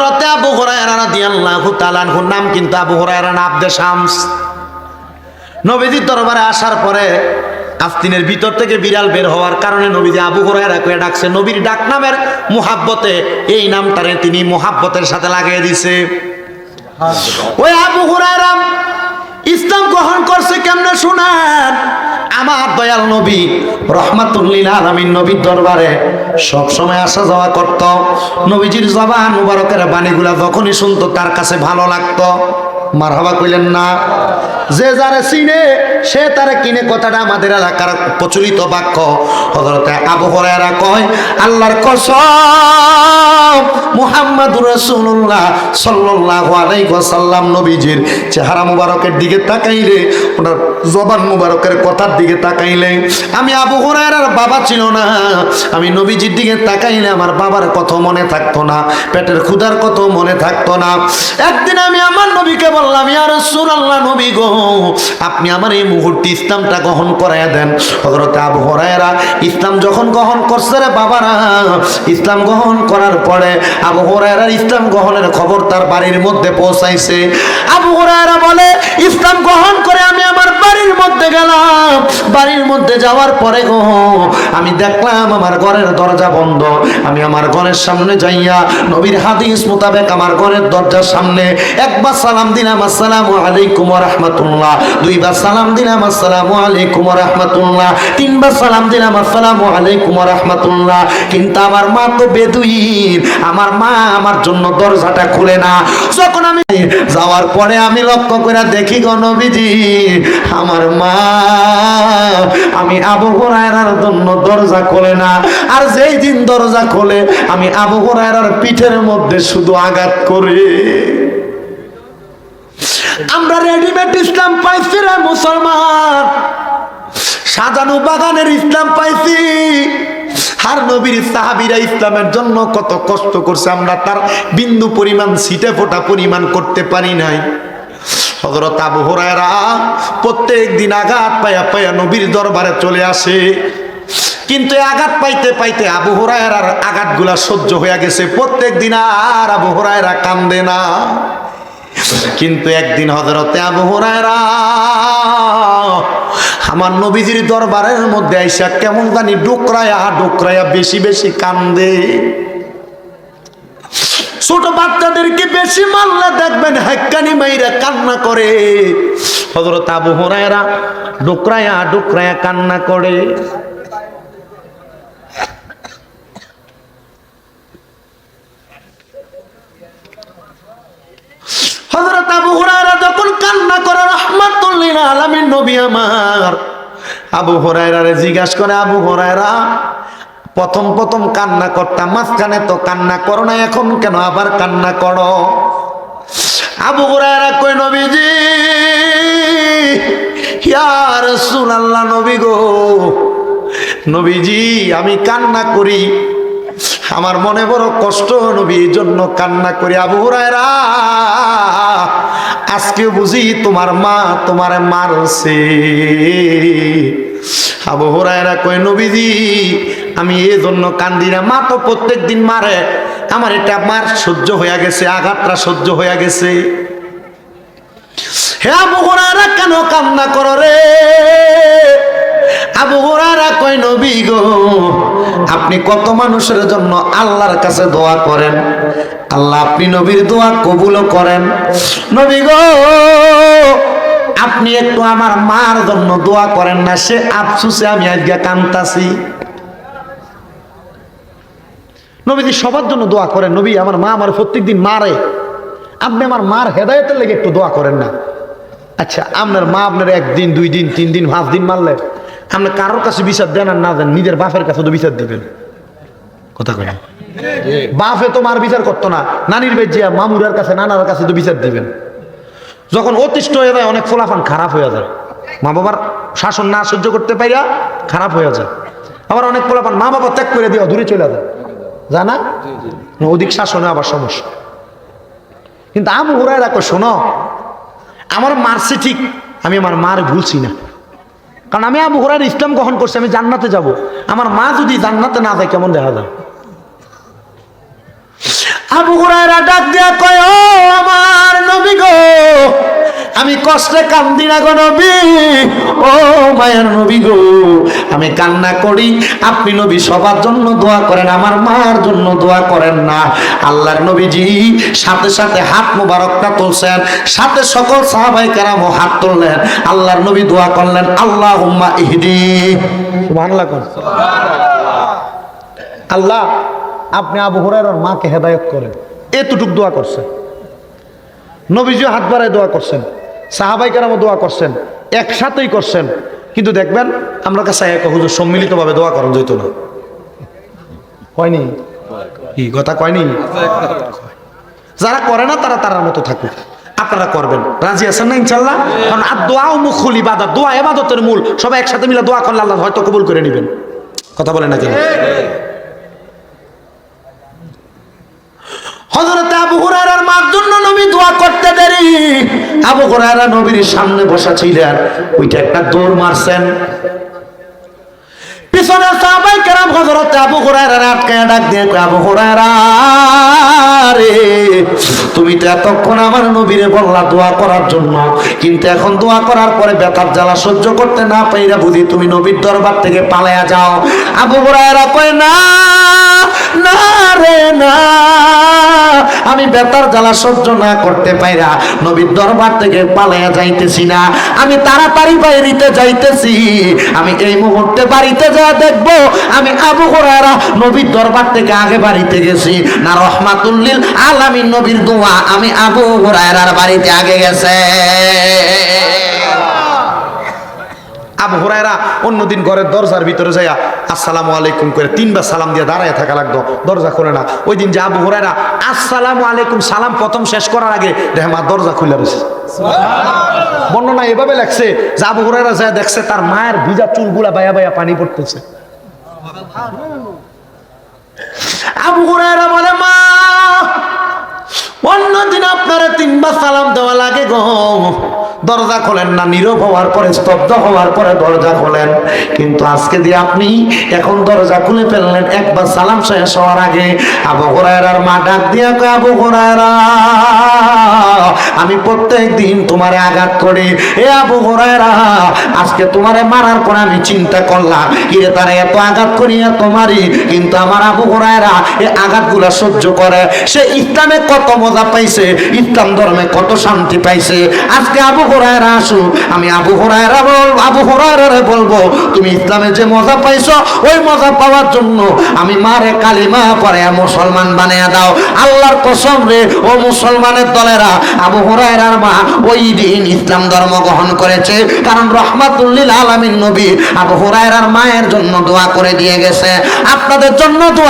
হজরতে আবু হুরায়রা রাদিয়াল্লাহু নাম কিন্তু আবু হুরায়রা না আব্দে শামস। নবীজির দরবারে আসার পরে আস্তিনের ভিতর থেকে বিড়াল বের হওয়ার কারণে নবীজি আবু হরাইরা কয়ে ডাকছে নবীর ডাক নামের মোহাব্বতে এই নামটারে তিনি মোহাব্বতের সাথে লাগিয়ে দিছে। ওই আবু হুরায়রা ইসলাম গ্রহণ করছে কেমনে শোনেন? আমার দয়াল নবী, রহমাতুল্লিল আলমিন নবীর দরবারে সব সময় আসা যাওয়া করত। নবীজির জবান মুবারকের বাণীগুলা যখনই শুনতো, তার কাছে ভালো লাগতো। মারহাবা কইলেন, না। যে যারে চিনে, সে তারে কিনে কথাটা আমাদের এলাকার প্রচলিত বাক্য। হজরতে আবু হরায়রা কয়, আল্লাহর কসম, মুহাম্মাদুর রাসূলুল্লাহ সাল্লাল্লাহু আলাইহি ওয়াসাল্লাম নবীজির চেহারা মুবারকের দিকে তাকাইলে, ওনার জবান মুবারকের কথার দিকে তাকাইলে, আমি আবু হুরায়রার বাবা ছিল না। আমি নবীজির দিকে তাকাইলে আমার বাবার কথা মনে থাকতো না, পেটের ক্ষুধার কথা মনে থাকতো না। একদিন আমি আমার নবীকে বললাম, ইয়া রাসূলুল্লাহ নবী গো আপনি আমার এই মুহূর্তে ইসলামটা গ্রহণ করাইয়া দেন। হযরত আবু হুরায়রা ইসলাম যখন গ্রহণ করছে রে বাবারা, ইসলাম গ্রহণ করার পরে আবু হুরায়রার ইসলাম গ্রহণের খবর তার বাড়ির মধ্যে পৌঁছাইছে। আবু হুরায়রা বলে, ইসলাম গ্রহণ করে আমি আমার বাড়ির মধ্যে গেলাম। বাড়ির মধ্যে যাওয়ার পরে গো, আমি দেখলাম আমার ঘরের দরজা বন্ধ। আমি আমার ঘরের সামনে যাইয়া নবীর হাদিস মোতাবেক আমার ঘরের দরজার সামনে একবার সালাম দিলাম, আসসালামু আলাইকুম ওয়া রাহমাতুল্লাহ। দুইবার সালাম দিলাম, আসসালামু আলাইকুম ওয়া রাহমাতুল্লাহ। তিনবার সালাম দিলাম, আসসালামু আলাইকুম ওয়া রাহমাতুল্লাহ। কিন্তু আমার মা তো বেদুইন। আমার মা আমার জন্য দরজাটা খুলে না। যখন আমি যাওয়ার পরে আমি লক্ষ্য করে দেখি গো নবীজি, আমার মা, আমি আবু হুরায়রার জন্য দরজা খোলে না। আর যেই দিন দরজা খোলে, আমি আবু হুরায়রার পিঠের মধ্যে শুধু আঘাত করে। আমরা ইসলাম পাইছি মুসলমান। সাজানো বাগানের ইসলাম পাইছি। আর নবীর সাহাবিরা ইসলামের জন্য কত কষ্ট করছে, আমরা তার বিন্দু পরিমাণ সিটে ফোটা পরিমাণ করতে পারি নাই। হজরত আবু হরায়রা প্রত্যেক দিন আঘাত পাইয়া পাইয়া নবীর দরবারে চলে আসে। কিন্তু আঘাত পাইতে পাইতে আবু হরায়রার আঘাতগুলা সহ্য হয়ে গেছে। প্রত্যেক দিন আর আবু হরায়রা কান্দে না। কিন্তু একদিন হজরতে আবু হুরায়রা আমার নবীজির দরবারের মধ্যে আইসা কেমন জানি ডুকরায়া ডুকরায়া বেশি বেশি কান্দে। ছোট বাচ্চাদেরকে বেশি মারলে দেখবেন হাক্কানি মাইরা কান্না করে। হজরত আবু হুরায়রা ডুকরায়া ডুকরায়া কান্না করে। হযরত আবু হুরায়রা যখন কান্না করে রহমাতুল্লিল আলামিন নবী আমার। আবু হুরায়রারে জিজ্ঞাসা করে, আবু হুরায়রা, প্রথম প্রথম কান্না করতাম মাঝখানে তো কান্না করো না এখন কেন আবার কান্না করো? আবু হুরায়রা কই নবীজি, ইয়া রাসূলুল্লাহ, নবী গো, নবীজি, আমি কান্না করি। আমার মনে বড় কষ্ট নবী এই জন্য কান্না করি আবু হুরায়রা, আজকে বুঝি তোমার মা তোমার মারছে। আবু হুরায়রা কই নবীজি, আমি এই জন্য কান্দি না, মা তো প্রত্যেক দিন মারে। আমার এটা মার সহ্য হয়ে গেছে, আঘাতটা সহ্য হয়ে গেছে। হে আবু হুরায়রা, কেন কান্না করো রে? আবু হুরায়রা কই নবী গো আপনি কত মানুষের জন্য আল্লাহর কাছে দোয়া করেন? আল্লাহ, আপনি নবীর দোয়া কবুল করেন। নবী গো, আপনি একটু আমার মার জন্য দোয়া করেন না, সে আফসুসে আমি আজকে কান্তাছি। নবীজি সবার জন্য দোয়া করেন, নবী আমার মা আমার প্রত্যেক দিন মারে। আপনি আমার মার হেদায়তের লেগে একটু দোয়া করেন না। আচ্ছা আপনার মা আপনার একদিন, দুই দিন, তিন দিন, পাঁচ দিন মারলে আপনি কারোর কাছে বিচার দেন আর না দেন, নিজের বাপের কাছে তো বিচার দিবেন। কথা কয় বাপে তো মার বিচার করতো না, নানির বেজিয়া মামুরার কাছে, নানার কাছে তো বিচার দিবেন। যখন অতিষ্ঠ হয়ে যায়, অনেক ফলাফান খারাপ হয়ে যায়। মা বাবার শাসন না সহ্য করতে পাইরা খারাপ হয়ে যায়। আবার অনেক ফলাফান মা বাবা ত্যাগ করে দিয়ে দূরে চলে যায়। জানা অধিক শাসনে আবার সমস্যা। কিন্তু আবু হুরায় শোনো, আমার মারছে ঠিক, আমি আমার মার ভুলছি না। কারণ আমি আবু হুরার ইসলাম গ্রহণ করছি, আমি জান্নাতে যাব। আমার মা যদি জান্নাতে না যায়, কেমন দেখা যায়? আবু হুরায়রা ডাক দেয়া কয় আমার নবী গো আমি কষ্টে কান্দি না গো নবী। ও মায়ের নবী গো, আমি কান্না করি। আপনি নবী সবার জন্য দোয়া করেন, আমার মার জন্য দোয়া করেন না। আল্লাহর নবীজি সাথে সাথে হাত মোবারকটা তুলছেন, সাথে সকল সাহাবাই কেরামও হাত তুললেন। আল্লাহর নবী দোয়া করলেন আল্লাহ হুম্মা ইহদি। সুবহানাল্লাহ কোন। আল্লাহ, আপনি আবু হুরায়রার মাকে হেদায়েত করেন। এতটুক দোয়া করছেন। নবীজিও হাত বাড়ায় দোয়া করছেন সাহাবাই কেরামও দোয়া করছেন একসাথেই করছেন। কিন্তু দেখবেন আমরা কাছে এক হুজুর সম্মিলিতভাবে দোয়া করেন যেত না। হয়নি কি কথা কয়নি? যারা করে না তারা তারার মতো থাকুক। আপনারা করবেন। রাজি আছেন না ইনশাল্লাহ কারণ আর দোয়াও মুখুল ইবাদত দোয়া এবাদতের মূল। সবাই একসাথে মিলে দোয়া করলে আল্লাহ হয়তো কবুল করে নেবেন। কথা বলেন না কেন? হযরতে আবু হুরায়রার মার জন্য নবী দোয়া করতে দেরি। আবু হুরায়রা নবীর সামনে বসা ছিলেন, ওইটা একটা দৌড় মারছেন। পিছনে সাহাবাই কেরাম হযরতে আবু হুরায়রার আটকায় ডাক দিয়ে আবু হুরায়রা রে তুমি তো এতক্ষণ আমার নবীরে বললা দোয়া করার জন্য। কিন্তু এখন দোয়া করার পরে ব্যথার জ্বালা সহ্য করতে না পাইরা বুঝি তুমি নবীর দরবার থেকে পালায়া যাও। আবু হুরায়রা কয়, না না রে না। আমি বেতার জ্বালা সহ্য না করতে পাইরা নবীর দরবার থেকে পালাইয়া যাইতেছি না। আমি তাড়াতাড়ি বাইরিতে যাইতেছি। আমি এই মুহূর্তে বাড়িতে যা দেখব। আমি আবু হুরায়রা নবীর দরবার থেকে আগে বাড়িতে গেছি। না রহমাতুল্লিল আলামিন নবীর দোয়া আমি আবু হুরায়রার বাড়িতে আগে গেছে। আবু হুরায়রা অন্যদিন ঘরের দরজার ভিতরে যাইয়া আসসালামু আলাইকুম করে তিনবার সালাম দিয়ে দাঁড়ায় থাকা লাগতো দরজা খুলে না। ওই দিন যে আবু হুরায়রা আসসালামু আলাইকুম সালাম প্রথম শেষ করার আগে দেখে মা দরজা খুলে রয়েছে। বর্ণনা এভাবে লাগছে যে আবু হুরায়রা যায় দেখছে তার মায়ের ভিজা চুলগুলা বায়া বায়া পানি পড়তেছে। আবু হুরায়রা বলে মা অন্যদিন আপনারা তিনবার সালাম দেওয়া লাগে গো। দরজা খোলেন না, নীরব হওয়ার পরে, স্তব্ধ হওয়ার পরে দরজা খোলেন। কিন্তু আজকে দিয়ে আপনি এখন দরজা খুলে ফেললেন, একবার সালাম শেষ হওয়ার আগে আবু হুরায়রার মা ডাক দিয়া আবু হুরায়রা, আমি প্রত্যেক দিন তোমারে আঘাত করি। এ আবু হুরায়রা, আজকে তোমারে মারার পরে আমি চিন্তা করলাম কিরে তারা এত আঘাত করি, এত মারি। কিন্তু আমার আবু হুরায়রা এ আঘাতগুলা সহ্য করে। সে ইসলামে কত মজা পাইছে, ইসলাম ধর্মে কত শান্তি পাইছে। আজকে আবু আসুক, আমি আবু বল, আবু বলব, তুমি ইসলামে যে মজা পাইছো, ওই মজা পাওয়ার জন্য আমি মারে কালিমা পরে মুসলমান বানিয়ে দাও। আল্লাহর কসম রে, ও মুসলমানের দলেরা, আবু হুরায়রার মা ওই দিন ইসলাম ধর্ম গ্রহণ করেছে, কারণ রহমাতুল্লিল আলামিন নবী আবু হুরায়রার মায়ের জন্য দোয়া করে দিয়ে গেছে। আপনাদের জন্য দোয়া